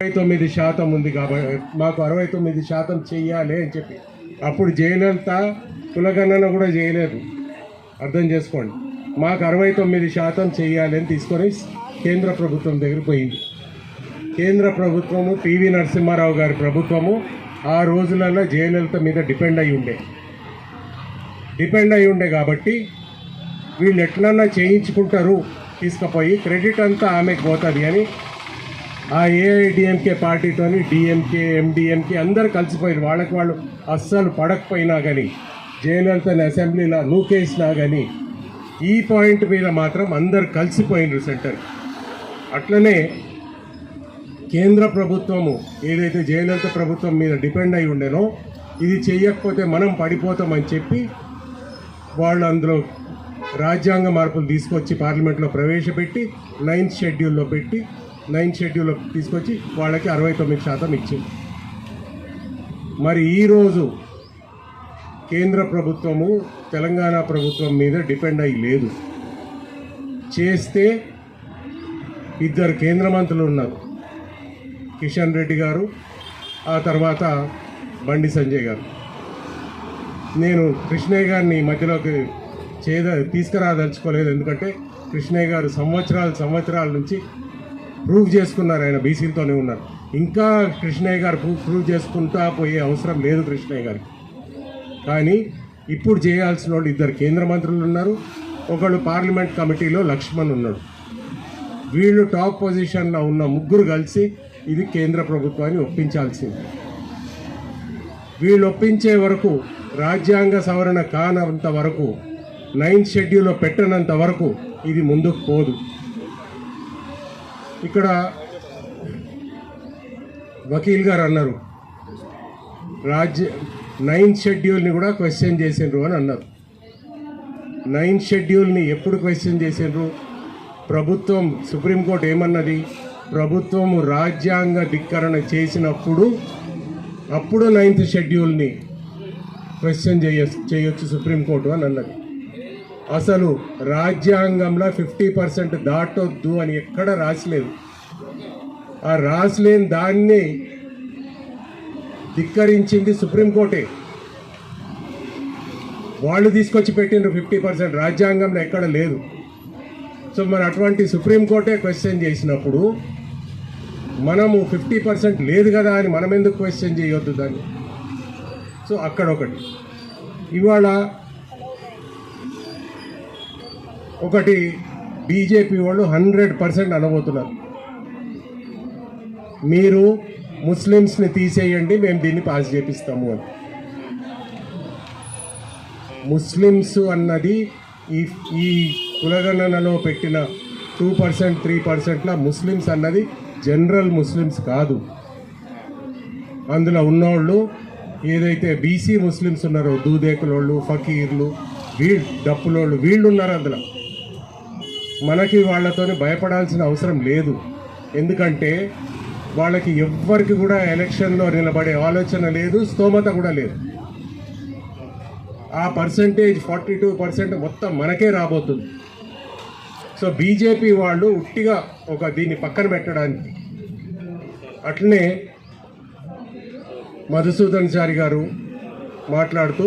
అరవై తొమ్మిది శాతం ఉంది కాబట్టి మాకు అరవై తొమ్మిది శాతం చెయ్యాలి అని చెప్పి. అప్పుడు జయలలిత కులగణన కూడా చేయలేదు. అర్థం చేసుకోండి. మాకు అరవై తొమ్మిది శాతం చెయ్యాలి అని తీసుకొని కేంద్ర ప్రభుత్వం దగ్గర పోయింది. కేంద్ర ప్రభుత్వము పివి నరసింహారావు గారి ప్రభుత్వము ఆ రోజులలో జయలలిత మీద డిపెండ్ అయి ఉండే. డిపెండ్ అయి ఉండే కాబట్టి వీళ్ళు ఎట్లన్నా చేయించుకుంటారు తీసుకుపోయి క్రెడిట్ అంతా ఆమెకు పోతుంది అని ఆ ఏఐడిఎంకే పార్టీతోని డిఎంకే ఎండిఎంకే అందరు కలిసిపోయారు. వాళ్ళకి వాళ్ళు అస్సలు పడకపోయినా కానీ జయలలితని అసెంబ్లీలో నూకేసినా కానీ ఈ పాయింట్ మీద మాత్రం అందరు కలిసిపోయినారు సెంటర్. అట్లనే కేంద్ర ప్రభుత్వము ఏదైతే జయలలిత ప్రభుత్వం మీద డిపెండ్ అయి ఉండేనో ఇది చేయకపోతే మనం పడిపోతామని చెప్పి వాళ్ళు అందులో రాజ్యాంగ మార్పులు తీసుకొచ్చి పార్లమెంట్లో ప్రవేశపెట్టి నైన్త్ షెడ్యూల్లో పెట్టి నైన్ షెడ్యూల్ తీసుకొచ్చి వాళ్ళకి అరవై తొమ్మిది శాతం ఇచ్చింది. మరి ఈరోజు కేంద్ర ప్రభుత్వము తెలంగాణ ప్రభుత్వం మీద డిపెండ్ అయ్యి లేదు. చేస్తే ఇద్దరు కేంద్ర మంత్రులు ఉన్నారు. కిషన్ రెడ్డి గారు ఆ తర్వాత బండి సంజయ్ గారు. నేను కృష్ణయ్య గారిని మధ్యలోకి చేద తీసుకురాదలుచుకోలేదు. ఎందుకంటే కృష్ణయ్య గారు సంవత్సరాలు సంవత్సరాల నుంచి ప్రూవ్ చేసుకున్నారు ఆయన బీసీలతోనే ఉన్నారు. ఇంకా కృష్ణయ్య గారు ప్రూవ్ ప్రూవ్ చేసుకుంటా పోయే అవసరం లేదు కృష్ణయ్య గారికి. కానీ ఇప్పుడు చేయాల్సిన వాళ్ళు ఇద్దరు కేంద్ర మంత్రులు ఉన్నారు ఒకళ్ళు పార్లమెంట్ కమిటీలో లక్ష్మణ్ ఉన్నాడు. వీళ్ళు టాప్ పొజిషన్లో ఉన్న ముగ్గురు కలిసి ఇది కేంద్ర ప్రభుత్వాన్ని ఒప్పించాల్సింది. వీళ్ళు ఒప్పించే వరకు రాజ్యాంగ సవరణ కానంత వరకు నైన్త్ షెడ్యూల్లో పెట్టనంత వరకు ఇది ముందుకు పోదు. ఇక్కడ వకీల్ గారు అన్నారు. రాజ్య నైన్త్ షెడ్యూల్ని కూడా క్వశ్చన్ చేసిండ్రు అని అన్నారు. నైన్త్ షెడ్యూల్ని ఎప్పుడు క్వశ్చన్ చేసిండ్రు? ప్రభుత్వం సుప్రీంకోర్టు ఏమన్నది? ప్రభుత్వం రాజ్యాంగ ధిక్కరణ చేసినప్పుడు అప్పుడు నైన్త్ షెడ్యూల్ని క్వశ్చన్ చేయ చేయొచ్చు సుప్రీంకోర్టు అని అన్నది. అసలు రాజ్యాంగంలో ఫిఫ్టీ పర్సెంట్ దాటొద్దు అని ఎక్కడ రాసలేదు. ఆ రాసలేని దాన్ని ధిక్కరించింది సుప్రీంకోర్టే. వాళ్ళు తీసుకొచ్చి పెట్టిండ్రు ఫిఫ్టీ పర్సెంట్ రాజ్యాంగంలో ఎక్కడ లేదు. సో మరి అటువంటి సుప్రీంకోర్టే క్వశ్చన్ చేసినప్పుడు మనము ఫిఫ్టీ పర్సెంట్ లేదు కదా అని మనం ఎందుకు క్వశ్చన్ చేయొద్దు దాన్ని? సో అక్కడ ఒకటి ఇవాళ ఒకటి బీజేపీ వాళ్ళు హండ్రెడ్ పర్సెంట్ అనబోతున్నారు. మీరు ముస్లిమ్స్ని తీసేయండి మేము దీన్ని పాస్ చేపిస్తాము అని. ముస్లిమ్స్ అన్నది ఈ ఈ కులగణనలో పెట్టిన టూ పర్సెంట్ త్రీ పర్సెంట్ల ముస్లిమ్స్ అన్నది జనరల్ ముస్లిమ్స్ కాదు. అందులో ఉన్నోళ్ళు ఏదైతే బీసీ ముస్లిమ్స్ ఉన్నారో దూదేకులోళ్ళు ఫకీర్లు వీళ్ళు డప్పులోళ్ళు వీళ్ళు ఉన్నారు అందులో. మనకి వాళ్ళతోని భయపడాల్సిన అవసరం లేదు. ఎందుకంటే వాళ్ళకి ఎవ్వరికి కూడా ఎలక్షన్లో నిలబడే ఆలోచన లేదు స్తోమత కూడా లేదు. ఆ పర్సంటేజ్ ఫార్టీ టూ పర్సెంట్ మొత్తం మనకే రాబోతుంది. సో బీజేపీ వాళ్ళు ఉట్టిగా ఒక దీన్ని పక్కన పెట్టడానికి అట్లనే మధుసూదన్ చారి గారు మాట్లాడుతూ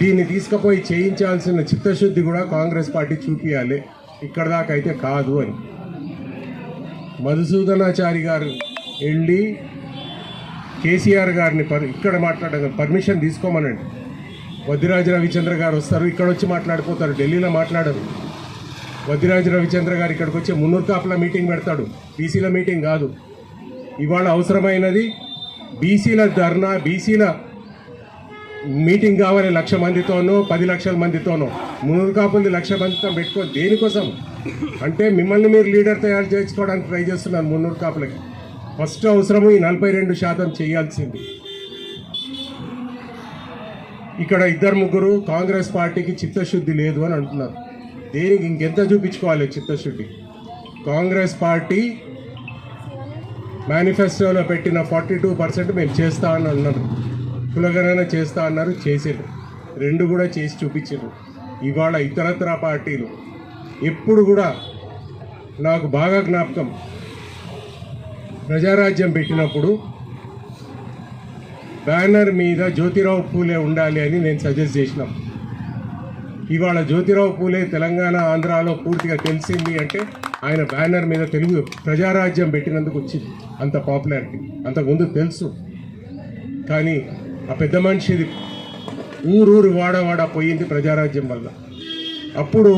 దీన్ని తీసుకుపోయి చేయించాల్సిన చిత్తశుద్ధి కూడా కాంగ్రెస్ పార్టీ చూపించాలి ఇక్కడ దాకా అయితే కాదు అని. మధుసూదనాచారి గారు వెళ్ళి కేసీఆర్ గారిని పర్ ఇక్కడ మాట్లాడడం పర్మిషన్ తీసుకోమనండి. వద్దిరాజు రవిచంద్ర గారు వస్తారు ఇక్కడ వచ్చి మాట్లాడిపోతారు ఢిల్లీలో మాట్లాడరు. వద్దిరాజు రవిచంద్ర గారు ఇక్కడికి వచ్చి మున్నూరు కాపుల మీటింగ్ పెడతాడు. బీసీల మీటింగ్ కాదు. ఇవాళ అవసరమైనది బీసీల ధర్నా బీసీల మీటింగ్ కావాలి లక్ష మందితోనో పది లక్షల మందితోనో. మున్నూరు కాపుల్ని లక్ష మందితో పెట్టుకో దేనికోసం? అంటే మిమ్మల్ని మీరు లీడర్ తయారు చేసుకోవడానికి ట్రై చేస్తున్నారు మున్నూరు కాపులకి. ఫస్ట్ అవసరము ఈ నలభై రెండు శాతం చేయాల్సింది. ఇక్కడ ఇద్దరు ముగ్గురు కాంగ్రెస్ పార్టీకి చిత్తశుద్ధి లేదు అని అంటున్నారు. దేనికి ఇంకెంత చూపించుకోవాలి చిత్తశుద్ధి? కాంగ్రెస్ పార్టీ మేనిఫెస్టోలో పెట్టిన ఫార్టీ టూ పర్సెంట్ మేము చేస్తా అని అన్నారు. కులగణన చేస్తా అన్నారు చేసారు రెండు కూడా చేసి చూపించారు ఇవాళ ఇతరత్ర పార్టీలు. ఎప్పుడు కూడా నాకు బాగా జ్ఞాపకం. ప్రజారాజ్యం పెట్టినప్పుడు బ్యానర్ మీద జ్యోతిరావు పూలే ఉండాలి అని నేను సజెస్ట్ చేసినాం. ఇవాళ జ్యోతిరావు పూలే తెలంగాణ ఆంధ్రాలో పూర్తిగా తెలిసింది అంటే ఆయన బ్యానర్ మీద తెలుగు ప్రజారాజ్యం పెట్టినందుకు వచ్చింది. అంత పాపులారిటీ. అంతకుముందు తెలుసు. కానీ ఆ పెద్ద మనిషిది. ఊరూరు వాడవాడ పోయింది ప్రజారాజ్యం వల్ల. అప్పుడు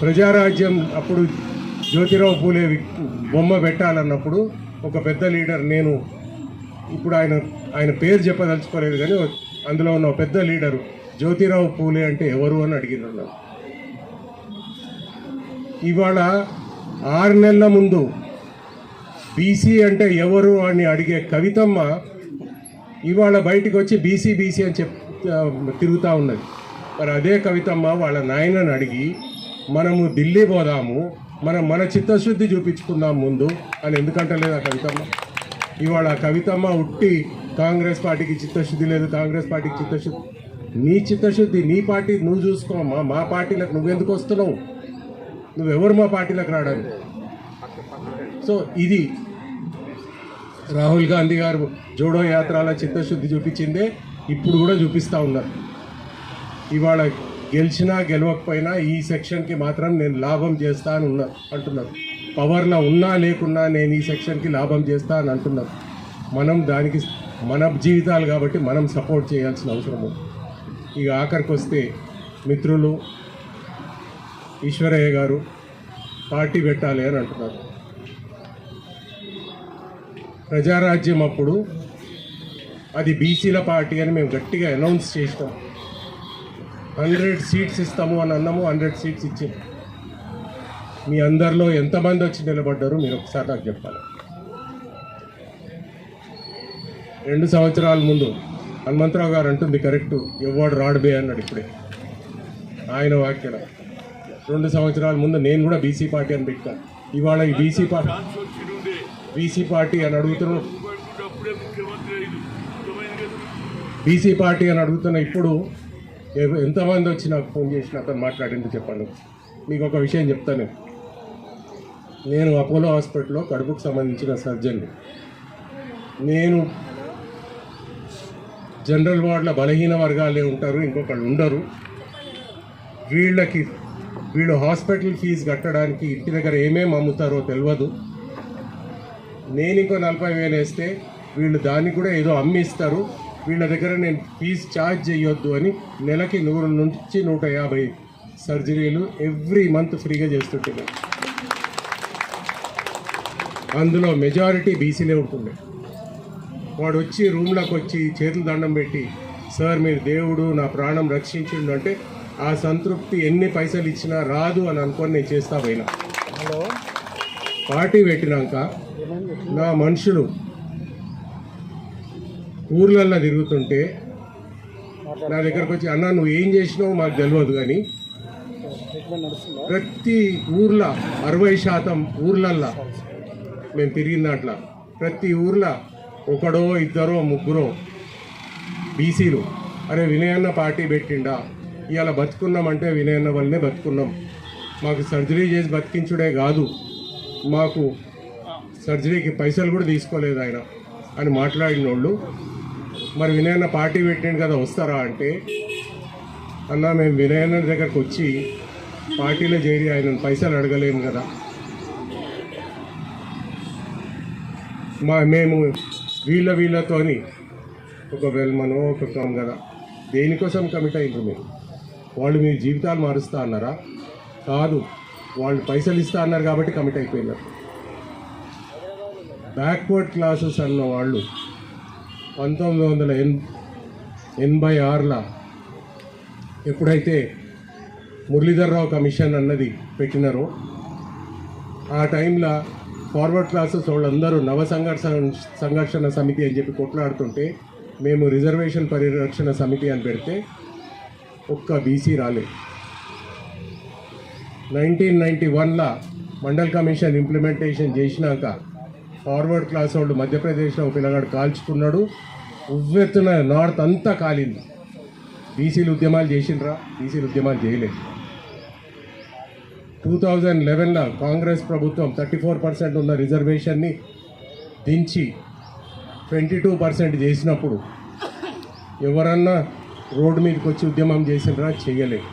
ప్రజారాజ్యం అప్పుడు జ్యోతిరావు పూలే బొమ్మ పెట్టాలన్నప్పుడు ఒక పెద్ద లీడర్ నేను ఇప్పుడు ఆయన ఆయన పేరు చెప్పదలుచుకోలేదు కానీ అందులో ఉన్న పెద్ద లీడరు జ్యోతిరావు పూలే అంటే ఎవరు అని అడిగినారు ఇవాళ ఆరు నెలల ముందు బీసీ అంటే ఎవరు అని అడిగే కవితమ్మ ఇవాళ బయటికి వచ్చి బీసీ బీసీ అని చెప్ తిరుగుతూ ఉన్నది. మరి అదే కవితమ్మ వాళ్ళ నాయనని అడిగి మనము ఢిల్లీ పోదాము మనం మన చిత్తశుద్ధి చూపించుకుందాం ముందు అని ఎందుకంటలేదు ఆ కవితమ్మ? ఇవాళ ఆ కవితమ్మ ఉట్టి కాంగ్రెస్ పార్టీకి చిత్తశుద్ధి లేదు కాంగ్రెస్ పార్టీకి చిత్తశుద్ధి. నీ చిత్తశుద్ధి నీ పార్టీ నువ్వు చూసుకోమ్మా మా పార్టీలకు నువ్వెందుకు వస్తున్నావు? నువ్వెవరు మా పార్టీలకు రావడానికి? సో ఇది రాహుల్ గాంధీ గారు జోడో యాత్రల చిత్తశుద్ధి చూపించిందే ఇప్పుడు కూడా చూపిస్తూ ఉన్నారు. ఇవాళ గెలిచినా గెలవకపోయినా ఈ సెక్షన్కి మాత్రం నేను లాభం చేస్తా అని ఉన్నా అంటున్నారు. పవర్లో ఉన్నా లేకున్నా నేను ఈ సెక్షన్కి లాభం చేస్తా అని అంటున్నారు. మనం దానికి మన జీవితాలు కాబట్టి మనం సపోర్ట్ చేయాల్సిన అవసరం ఇక ఆఖరికి వస్తే మిత్రులు ఈశ్వరయ్య గారు పార్టీ పెట్టాలి అని అంటున్నారు. ప్రజారాజ్యం అప్పుడు అది బీసీల పార్టీ అని మేము గట్టిగా అనౌన్స్ చేసినాం. హండ్రెడ్ సీట్స్ ఇస్తాము అని అన్నాము హండ్రెడ్ సీట్స్ ఇచ్చాము మీ అందరిలో ఎంతమంది వచ్చి నిలబడ్డారు మీరు ఒకసారి నాకు చెప్పాలి. రెండు సంవత్సరాల ముందు హనుమంతరావు గారు అంటుంది కరెక్ట్ ఎవడు రాడుబే అన్నాడు ఇప్పుడే. ఆయన వాక్యం. రెండు సంవత్సరాల ముందు నేను కూడా బీసీ పార్టీ అని పెట్టాను. ఇవాళ ఈ బీసీ పార్టీ బీసీ పార్టీ అని అడుగుతున్న బీసీ పార్టీ అని అడుగుతున్న ఇప్పుడు ఎంతమంది వచ్చి నాకు ఫోన్ చేసి నాతో మాట్లాడింది చెప్పండి. మీకు ఒక విషయం చెప్తాను. నేను అపోలో హాస్పిటల్లో కడుపుకు సంబంధించిన సర్జన్. నేను జనరల్ వార్డులో బలహీన వర్గాలే ఉంటారు ఇంకొకళ్ళు ఉండరు. వీళ్ళకి వీళ్ళు హాస్పిటల్ ఫీజు కట్టడానికి ఇంటి దగ్గర ఏమేమి అమ్ముతారో తెలియదు నేను ఇంకో నలభై వేలు వేస్తే వీళ్ళు దాన్ని కూడా ఏదో అమ్మిస్తారు. వీళ్ళ దగ్గర నేను ఫీజు ఛార్జ్ చేయొద్దు అని నెలకి నూరు నుంచి నూట యాభై సర్జరీలు ఎవ్రీ మంత్ ఫ్రీగా చేస్తుంటున్నాను అందులో మెజారిటీ బీసీలే ఉంటుండే. వాడు వచ్చి రూమ్లోకి వచ్చి చేతులు దండం పెట్టి సార్ మీరు దేవుడు నా ప్రాణం రక్షించిండు అంటే ఆ సంతృప్తి ఎన్ని పైసలు ఇచ్చినా రాదు అని అనుకొని నేను చేస్తా పోయినా. పార్టీ పెట్టినాక నా మనుషులు ఊర్లల్లో తిరుగుతుంటే నా దగ్గరకు వచ్చి అన్న నువ్వు ఏం చేసినావు మాకు తెలియదు కానీ ప్రతి ఊర్లో అరవై శాతం ఊర్లల్లో మేము తిరిగిన దాంట్లో ప్రతి ఊర్లో ఒకడో ఇద్దరో ముగ్గురో బీసీలు అరే వినయన్న పార్టీ పెట్టిండా? ఇవాళ బతుకున్నామంటే వినయన్న వల్లనే బతుకున్నాం. మాకు సర్జరీ చేసి బతికించుడే కాదు. మాకు సర్జరీకి పైసలు కూడా తీసుకోలేదు ఆయన అని మాట్లాడిన వాళ్ళు మరి వినయన్న పార్టీ పెట్టిండు కదా వస్తారా అంటే అన్న మేము వినయన్న దగ్గరకు వచ్చి పార్టీలో చేరి ఆయన పైసలు అడగలేము కదా. మా మేము వీళ్ళ వీళ్ళతోని ఒక వెల్మనో ఒక కదా దేనికోసం కమిట్ అయ్యారు మీరు? వాళ్ళు మీ జీవితాలు మారుస్తా అన్నారా? కాదు. వాళ్ళు పైసలు ఇస్తా అన్నారు కాబట్టి కమిట్ అయిపోయినారు. బ్యాక్వర్డ్ క్లాసెస్ అన్న వాళ్ళు పంతొమ్మిది వందల ఎన్ ఎనభై ఆరులో ఎప్పుడైతే మురళీధర్రావు కమిషన్ అన్నది పెట్టినారో ఆ టైంలో ఫార్వర్డ్ క్లాసెస్ వాళ్ళందరూ నవ సంఘర్షణ సంఘర్షణ సమితి అని చెప్పి కొట్లాడుతుంటే మేము రిజర్వేషన్ పరిరక్షణ సమితి అని పెడితే ఒక్క బీసీ రాలేదు. నైన్టీన్ నైంటీ వన్లో మండల్ కమిషన్ ఇంప్లిమెంటేషన్ చేసినాక ఫార్వర్డ్ క్లాస్ వాళ్ళు మధ్యప్రదేశ్లో ఒక పిల్లగాడు కాల్చుకున్నాడు. ఉవ్వెత్తున నార్త్ అంతా కాలింది. బీసీలు ఉద్యమాలు చేసిండ్రా బీసీలు ఉద్యమాలు చేయలేదు. టూ థౌజండ్ లెవెన్లో కాంగ్రెస్ ప్రభుత్వం థర్టీ ఫోర్ పర్సెంట్ ఉన్న రిజర్వేషన్ని దించి ట్వంటీ టూ పర్సెంట్ చేసినప్పుడు ఎవరన్నా రోడ్డు మీదకి వచ్చి ఉద్యమం చేసినరా చేయలేదు.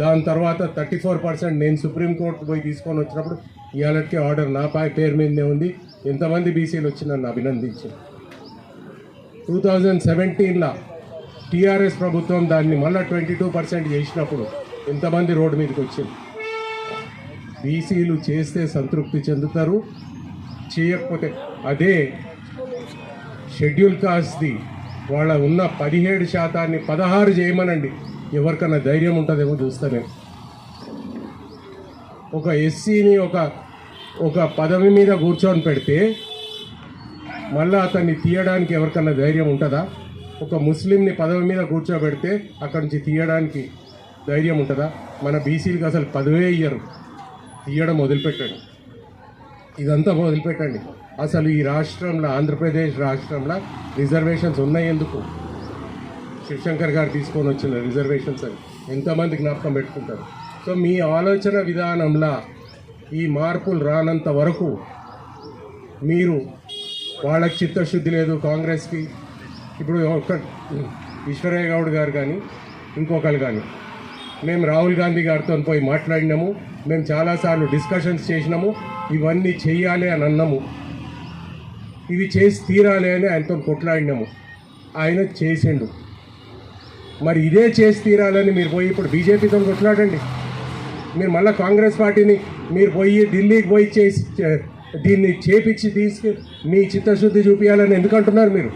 దాని తర్వాత థర్టీ ఫోర్ పర్సెంట్ నేను సుప్రీంకోర్టు పోయి తీసుకొని వచ్చినప్పుడు ఇవాళకి ఆర్డర్ నా పై పేరు మీదనే ఉంది. ఎంతమంది బీసీలు వచ్చి నన్ను అభినందించారు. టూ థౌజండ్ సెవెంటీన్లో టీఆర్ఎస్ ప్రభుత్వం దాన్ని మళ్ళీ ట్వంటీ టూ పర్సెంట్ చేసినప్పుడు ఎంతమంది రోడ్డు మీదకి వచ్చింది బీసీలు చేస్తే సంతృప్తి చెందుతారు. చేయకపోతే అదే షెడ్యూల్ కాస్ట్ది వాళ్ళ ఉన్న పదిహేడు శాతాన్ని పదహారు చేయమనండి. ఎవరికన్నా ధైర్యం ఉంటుందేమో చూస్తా నేను. ఒక ఎస్సీని ఒక ఒక పదవి మీద కూర్చొని పెడితే మళ్ళీ అతన్ని తీయడానికి ఎవరికన్నా ధైర్యం ఉంటుందా? ఒక ముస్లింని పదవి మీద కూర్చోబెడితే అక్కడి నుంచి తీయడానికి ధైర్యం ఉంటుందా? మన బీసీలకు అసలు పదవే ఇయ్యరు. తీయడం వదిలిపెట్టండి ఇదంతా వదిలిపెట్టండి అసలు ఈ రాష్ట్రంలో ఆంధ్రప్రదేశ్ రాష్ట్రంలో రిజర్వేషన్స్ ఉన్నాయి ఎందుకు? శివశంకర్ గారు తీసుకొని వచ్చిన రిజర్వేషన్స్ అని ఎంతమంది జ్ఞాపకం పెట్టుకుంటారు? సో మీ ఆలోచన విధానంలో ఈ మార్పులు రానంత వరకు మీరు వాళ్ళకి చిత్తశుద్ధి లేదు కాంగ్రెస్కి. ఇప్పుడు ఒక ఈశ్వరయ్య గౌడ్ గారు కానీ ఇంకొకరు కానీ మేము రాహుల్ గాంధీ గారితో పోయి మాట్లాడినాము మేము చాలాసార్లు డిస్కషన్స్ చేసినాము ఇవన్నీ చెయ్యాలి అని అన్నాము. ఇవి చేసి తీరాలి అని ఆయనతో కొట్లాడినాము. ఆయన చేసిండు. మరి ఇదే చేసి తీరాలని మీరు పోయి ఇప్పుడు బీజేపీతో కొట్లాడండి. మీరు మళ్ళీ కాంగ్రెస్ పార్టీని మీరు పోయి ఢిల్లీకి పోయి చేసి చే- దీన్ని చేపించి తీసుకు మీ చిత్తశుద్ధి చూపించాలని ఎందుకంటున్నారు మీరు?